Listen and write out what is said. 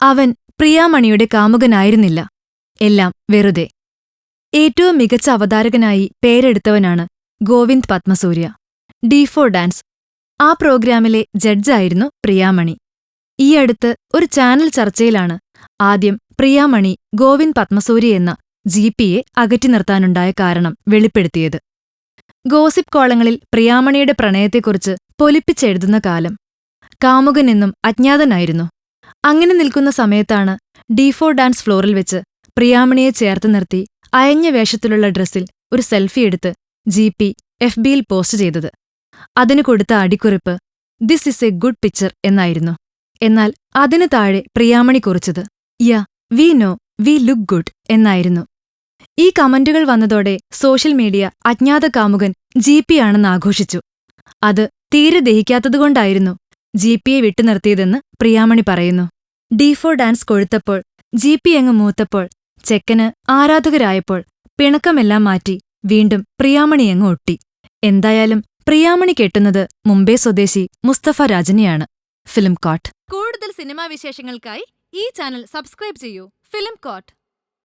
അവൻ പ്രിയാമണിയുടെ കാമുകനായിരുന്നില്ല. എല്ലാം വെറുതെ. ഏറ്റവും മികച്ച അവതാരകനായി പേരെടുത്തവനാണ് Govind Padmasurya. D four dance. ആ പ്രോഗ്രാമിലെ ജഡ്ജായിരുന്നു പ്രിയാമണി. ഈ അടുത്ത് ഒരു ചാനൽ ചർച്ചയിലാണ് ആദ്യം പ്രിയാമണി ഗോവിന്ദ് പത്മസൂര്യ എന്ന ജി പിയെ അകറ്റി നിർത്താനുണ്ടായ കാരണം വെളിപ്പെടുത്തിയത്. ഗോസിപ്പ് കോളങ്ങളിൽ പ്രിയാമണിയുടെ പ്രണയത്തെക്കുറിച്ച് പൊലിപ്പിച്ചെഴുതുന്ന കാലം. കാമുകനെന്നും അജ്ഞാതനായിരുന്നു. അങ്ങനെ നിൽക്കുന്ന സമയത്താണ് ഡീഫോർ ഡാൻസ് ഫ്ലോറിൽ വെച്ച് പ്രിയാമണിയെ ചേർത്ത് നിർത്തി അയഞ്ഞ വേഷത്തിലുള്ള ഡ്രസ്സിൽ ഒരു സെൽഫി എടുത്ത് ജി പി എഫ് ബിയിൽ പോസ്റ്റ് ചെയ്തത്. അതിനു കൊടുത്ത അടിക്കുറിപ്പ് this is a good picture എന്നായിരുന്നു. എന്നാൽ അതിനു താഴെ പ്രിയാമണി കുറിച്ചത് yeah we know we look good എന്നായിരുന്നു. ഈ കമന്റുകൾ വന്നതോടെ സോഷ്യൽ മീഡിയ അജ്ഞാത കാമുകൻ ജി പി ആണെന്ന് ആഘോഷിച്ചു. അത് തീരെ ദഹിക്കാത്തതുകൊണ്ടായിരുന്നു ജി പിയെ വിട്ടുനിർത്തിയതെന്ന് പ്രിയാമണി പറയുന്നു. ഡി ഫോർ ഡാൻസ് കൊഴുത്തപ്പോൾ ജി പി അങ്ങ് മൂത്തപ്പോൾ ചെക്കന് ആരാധകരായപ്പോൾ പിണക്കമെല്ലാം മാറ്റി വീണ്ടും പ്രിയാമണി അങ്ങ് ഒട്ടി. എന്തായാലും പ്രിയാമണി കെട്ടുന്നത് മുംബൈ സ്വദേശി മുസ്തഫ രാജനെയാണ്. ഫിലിം കോട്ട്. കൂടുതൽ സിനിമാ വിശേഷങ്ങൾക്കായി ഈ ചാനൽ സബ്സ്ക്രൈബ് ചെയ്യൂ. Film coat.